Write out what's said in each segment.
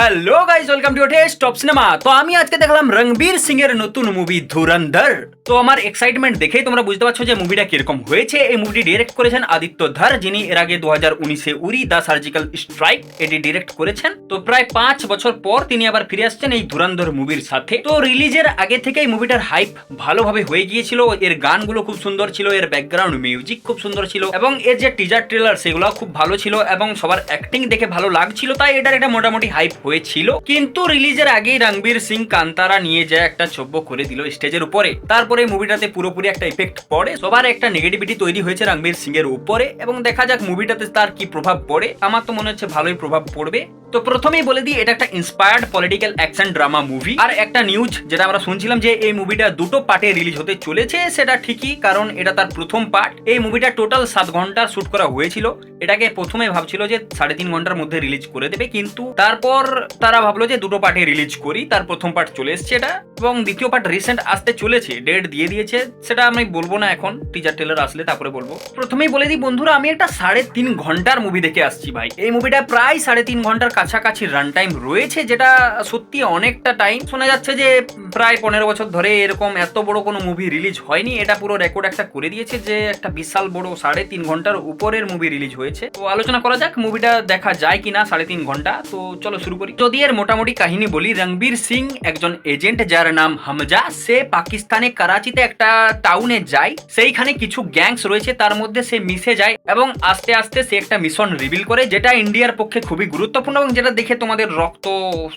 Hello guys welcome to test top cinema তো আমি আজকে দেখলাম রণবীর সিং এর নতুন মুভি ধুরন্ধর। তো আমার এক্সাইটমেন্ট দেখেই তোমরা বুঝতে পারছ যে মুভিটা কীরকম হয়েছে। এই মুভিটি ডিরেক্ট করেছেন আদিত্য ধর, যিনি এর আগে দু হাজার উনিশে উরি, দ্য সার্জিক্যাল স্ট্রাইক, এটি ডিরেক্ট করেছেন। তো প্রায় পাঁচ বছর পর তিনি আবার ফিরে আসছেন এই ধুরন্ধর মুভির সাথে। তো রিলিজের আগে থেকে এই মুভিটার হাইপ ভালোভাবে হয়ে গিয়েছিল। এর গানগুলো খুব সুন্দর ছিল, এর ব্যাকগ্রাউন্ড মিউজিক খুব সুন্দর ছিল এবং এর যে টিজার ট্রেলার সেগুলো খুব ভালো ছিল এবং সবার অ্যাক্টিং দেখে ভালো লাগছিল, তাই এটার একটা মোটামুটি হাইপ হয়েছিল। কিন্তু রিলিজের আগেই রণবীর সিং কান্তারা নিয়ে যায় একটা ছব্য করে দিল স্টেজের উপরে। তারপরে মুভিটাতে পুরোপুরি একটা ইফেক্ট পড়ে। সবার একটা নেগেটিভিটি তৈরি হয়েছে রণবীর সিং এর উপরে। এবং দেখা যাক মুভিটাতে তার কি প্রভাব পড়ে। আমার তো মনে হচ্ছে ভালোই প্রভাব পড়বে। তো প্রথমেই বলে দিই, এটা একটা inspired political action drama movie আর একটা নিউজ যেটা আমরা শুনছিলাম যে এই মুভিটা দুটো পার্টে রিলিজ হতে চলেছে, সেটা ঠিকই, কারণ এটা তার প্রথম পার্ট এই মুভিটা টোটাল সাত ঘণ্টার শুট করা হয়েছিল। এটাকে প্রথমে ভাবছিল যে সাড়ে তিন ঘণ্টার মধ্যে রিলিজ করে দেবে, কিন্তু তারপর তারা ভাবলো যে দুটো পার্টে রিলিজ করি, তার প্রথম পার্ট চলে এসছে এটা। এবং দ্বিতীয় পার্ট রিসেন্ট আসতে চলেছে ডেট দিয়ে দিয়েছে, সেটা আমি বলব না এখন টিজার টেলার আসলে তারপরে বলব। প্রথমেই বলে দিই, বন্ধুরা, আমি একটা সাড়ে তিন ঘণ্টার মুভি দেখে আসছি ভাই। এই মুভিটা প্রায় সাড়ে তিন ঘণ্টার কাছাকাছি রান টাইম রয়েছে, যেটা সত্যি অনেকটা টাইম শোনা যাচ্ছে যে প্রায় পনেরো বছর ধরে এরকম এত বড় কোনো মুভি রিলিজ হয়নি। এটা পুরো রেকর্ড একটা করে দিয়েছে যে একটা বিশাল বড় সাড়ে তিন ঘণ্টার উপরের মুভি রিলিজ হয়েছে। তো আলোচনা করা যাক মুভিটা দেখা যায় কিনা সাড়ে তিন ঘণ্টা। তো চলো শুরু করি। যদি এর মোটামুটি কাহিনী বলি, রণবীর সিং একজন এজেন্ট যার নাম হামজা। সে পাকিস্তানে করাচিতে একটা টাউনে যায়। সেইখানে কিছু গ্যাংস রয়েছে, তার মধ্যে সে মিশে যায় এবং আস্তে আস্তে সে একটা মিশন রিভিল করে, যেটা ইন্ডিয়ার পক্ষে খুবই গুরুত্বপূর্ণ যেটা দেখে তোমাদের রক্ত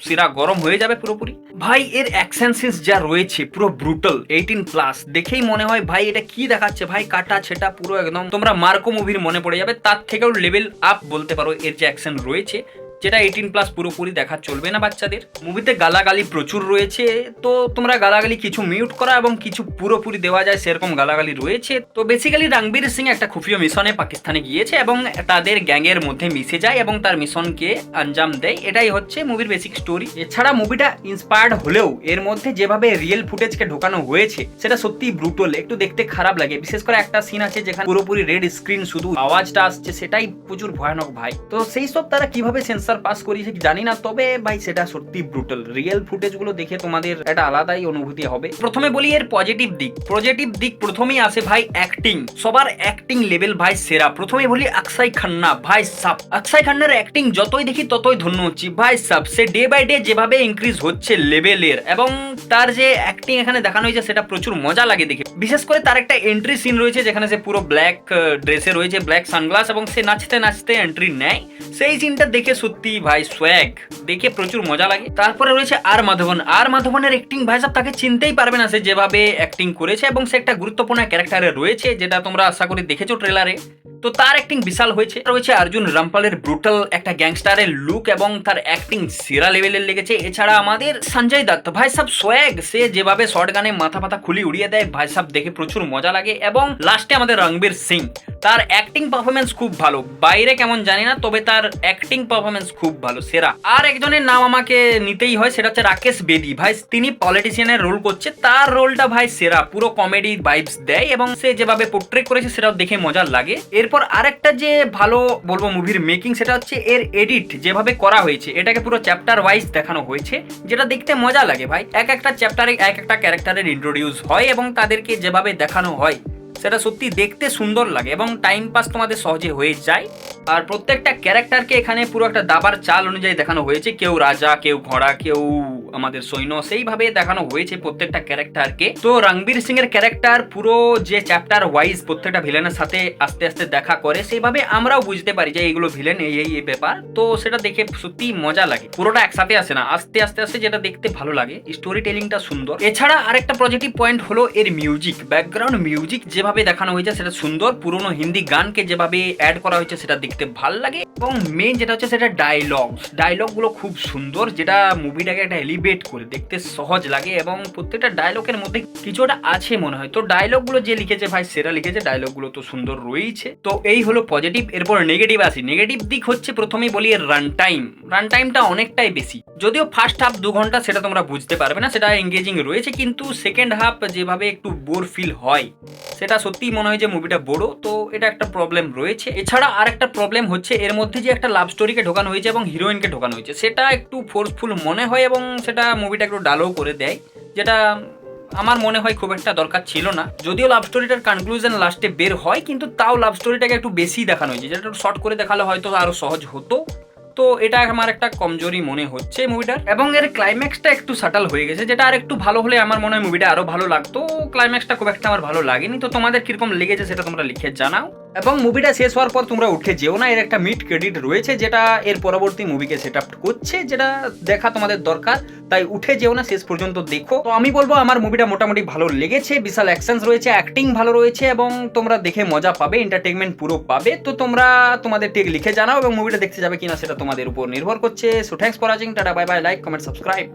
সিরা গরম হয়ে যাবে পুরোপুরি। ভাই, এর অ্যাকশন সিন্স যা রয়েছে, পুরো ব্রুটাল এইটিন প্লাস দেখেই মনে হয়, ভাই, এটা কি দেখাচ্ছে? ভাই, কাটা ছেটা পুরো একদম। তোমরা মার্কো মুভির মনে পড়ে যাবে, তার থেকেও লেভেল আপ বলতে পারো, এর যে অ্যাকশন রয়েছে। যেটা এইটিন প্লাস পুরোপুরি দেখা চলবে না বাচ্চাদের। মুভিতে গালাগালি প্রচুর রয়েছে, তো তোমরা গালাগালি কিছু মিউট করা এবং কিছু পুরোপুরি দেওয়া যায় সেরকম গালাগালি রয়েছে। তো বেসিক্যালি রণবীর সিং একটা খুফিও মিশনে পাকিস্তানে গিয়েছে এবং তাদের গ্যাংয়ের মধ্যে মিশে যায় এবং তার মিশনকে আঞ্জাম দেয়। এটাই হচ্ছে মুভির বেসিক স্টোরি এছাড়া মুভিটা ইন্সপায়ার্ড হলেও এর মধ্যে যেভাবে রিয়েল ফুটেজকে ঢোকানো হয়েছে, সেটা সত্যি ব্রুটল একটু দেখতে খারাপ লাগে। বিশেষ করে একটা সিন আছে যেখানে পুরোপুরি রেড স্ক্রিন শুধু আওয়াজটা আসছে, সেটাই প্রচুর ভয়ানক ভাই তো সেই সব তারা কীভাবে সেন্সার পাস করিয়েছে জানি না, তবে ভাই সেটা সত্যি ব্রুটাল রিয়েল ফুটেজগুলো দেখে তোমাদের একটা আলাদাই অনুভূতি হবে। প্রথমে বলি এর পজিটিভ দিক। পজিটিভ দিক প্রথমেই আসে ভাই অ্যাক্টিং সবার অ্যাক্টিং লেভেল ভাই সেরা। প্রথমে বলি অক্ষয় খান্না। ভাই সাব, অক্ষয় খান্নার অ্যাক্টিং যতই দেখি ততই ধন্য হচ্ছি। ভাই সাব, সে ডে বাই ডে যেভাবে ইনক্রিজ হচ্ছে লেভেলের এবং তার যে অ্যাক্টিং এখানে দেখানো হয়েছে, সেটা প্রচুর মজা লাগে দেখে। বিশেষ করে তার একটা এন্ট্রি সিন রয়েছে, যেখানে সে পুরো ব্ল্যাক ড্রেসে রয়েছে ব্ল্যাক সানগ্লাস এবং সে নাচতে নাচতে এন্ট্রি নেয়। সেই সিনটা দেখে সত্যি ভাই সোয়াগ দেখে প্রচুর মজা লাগে। তারপরে রয়েছে আর মাধবন। আর মাধবনের অ্যাক্টিং ভাই সাহেব তাকে চিনতেই পারবে না সে যেভাবে অ্যাক্টিং করেছে এবং সে একটা গুরুত্বপূর্ণ ক্যারেক্টারে রয়েছে, যেটা তোমরা আশা করি দেখেছ ট্রেলারে তো তার অ্যাক্টিং বিশাল হয়েছে। রয়েছে অর্জুন রামপালের ব্রুটাল একটা গ্যাংস্টারের লুক এবং তার অ্যাক্টিং সেরা লেভেলের লেগেছে। এছাড়া আমাদের সঞ্জয় দত্ত। ভাই সাহেব সোয়াগ সে যেভাবে শর্ট গানে মাথা পাতা খুলি উড়িয়ে দেয়, ভাই সাহেব দেখে প্রচুর মজা লাগে এবং লাস্টে আমাদের রণবীর সিং। তার অ্যাক্টিং পারফরমেন্স খুব ভালো। বাইরে কেমন জানি না, তবে তার অ্যাক্টিং পারফরমেন্স খুব ভালো, সেরা। আর একজনের নাম আমাকে নিতেই হয়, সেটা হচ্ছে রাকেশ বেদি। ভাই, তিনি পলিটিশিয়ানের রোল করছে, তার রোলটা ভাই সেরা, পুরো কমেডি ভাইবস দেয় এবং সে যেভাবে পোর্ট্রেট করেছে, সেটাও দেখে মজার লাগে। এরপর আরেকটা যে ভালো বলব মুভির মেকিং সেটা হচ্ছে এর এডিট যেভাবে করা হয়েছে, এটাকে পুরো চ্যাপ্টার ওয়াইজ দেখানো হয়েছে, যেটা দেখতে মজা লাগে ভাই। এক একটা চ্যাপ্টারে এক একটা ক্যারেক্টারের ইন্ট্রোডিউস হয় এবং তাদেরকে যেভাবে দেখানো হয়। সেটা সত্যি দেখতে সুন্দর লাগে এবং টাইম পাস তোমাদের সহজে হয়ে যায়। আর প্রত্যেকটা ক্যারেক্টারকে এখানে পুরো একটা দাবার চাল অনুযায়ী দেখানো হয়েছে। কেউ রাজা, কেউ ঘোড়া, কেউ আমাদের সৈন্য, সেইভাবে দেখানো হয়েছে প্রত্যেকটা ক্যারেক্টারকে তো রণবীর সিং এর ক্যারেক্টার পুরো যে চ্যাপ্টার ওয়াইজ প্রত্যেকটা ভিলেনের সাথে আস্তে আস্তে দেখা করে, সেইভাবে আমরাও বুঝতে পারি যে এইগুলো ভিলেন এই এই ব্যাপার। তো সেটা দেখে সত্যি মজা লাগে। পুরোটা একসাথে আসে না। আস্তে আস্তে আস্তে যেটা দেখতে ভালো লাগে স্টোরি টেলিংটা সুন্দর। এছাড়া আরেকটা পজিটিভ পয়েন্ট হলো এর মিউজিক ব্যাকগ্রাউন্ড মিউজিক যেভাবে দেখানো হয়েছে, সেটা সুন্দর। পুরনো হিন্দি গানকে যেভাবে অ্যাড করা হয়েছে, সেটা দেখতে ভালো লাগে। এবং মেন যেটা হচ্ছে, সেটা ডায়লগ ডায়লগগুলো খুব সুন্দর, যেটা মুভিটাকে একটা এলিভেট করে, দেখতে সহজ লাগে এবং প্রত্যেকটা ডায়লগের মধ্যে কিছুটা আছে মনে হয়। তো ডায়লগগুলো যে লিখেছে ভাই সেরা লিখেছে। ডায়লগগুলো তো সুন্দর রয়েছে। তো এই হলো পজিটিভ এরপর নেগেটিভ আসি। নেগেটিভ দিক হচ্ছে, প্রথমেই বলি রান টাইম রান টাইমটা অনেকটাই বেশি। যদিও ফার্স্ট হাফ দু ঘণ্টা সেটা তোমরা বুঝতে পারবে না, সেটা এঙ্গেজিং রয়েছে, কিন্তু সেকেন্ড হাফ যেভাবে একটু বোর ফিল হয়, সেটা সত্যিই মনে হয় যে মুভিটা বড়, তো এটা একটা প্রবলেম রয়েছে। এছাড়া আর একটা প্রবলেম হচ্ছে, এর মধ্যে যে একটা লাভ স্টোরিকে ঢোকানো হয়েছে এবং হিরোইনকে ঢোকানো হয়েছে, সেটা একটু ফোর্সফুল মনে হয় এবং সেটা মুভিটা একটু ডালও করে দেয়, যেটা আমার মনে হয় খুব একটা দরকার ছিল না। যদিও লাভ স্টোরিটার কনক্লুশন লাস্টে বের হয়, কিন্তু তাও লাভ স্টোরিটাকে একটু বেশি দেখানো হয়েছে, যেটা শর্ট করে দেখালে হয়তো আরও সহজ হতো। তো এটা আমার একটা কমজোরি মনে হচ্ছে মুভিটার এবং এর ক্লাইম্যাক্সটা একটু সাটাল হয়ে গেছে, যেটা আর একটু ভালো হলে আমার মনে হয় মুভিটা আরও ভালো লাগতো। ক্লাইম্যাক্সটা খুব একটা আমার ভালো লাগেনি। তো তোমাদের কীরকম লেগেছে সেটা তোমরা লিখে জানাও। এবং মুভিটা শেষ হওয়ার পর তোমরা উঠে যেও না। এর একটা মিড ক্রেডিট রয়েছে যেটা এর পরবর্তী মুভিকে সেট আপ করছে, যেটা দেখা তোমাদের দরকার। তাই উঠে যেও না, শেষ পর্যন্ত দেখো। তো আমি বলব, আমার মুভিটা মোটামুটি ভালো লেগেছে, বিশাল অ্যাকশনস রয়েছে অ্যাক্টিং ভালো রয়েছে, এবং তোমরা দেখে মজা পাবে এন্টারটেনমেন্ট পুরো পাবে। তো তোমরা তোমাদের টেক লিখে জানাও, এবং মুভিটা দেখতে যাবে কিনা সেটা তোমাদের উপর নির্ভর করছে। So thanks for watching tata bye bye like comment subscribe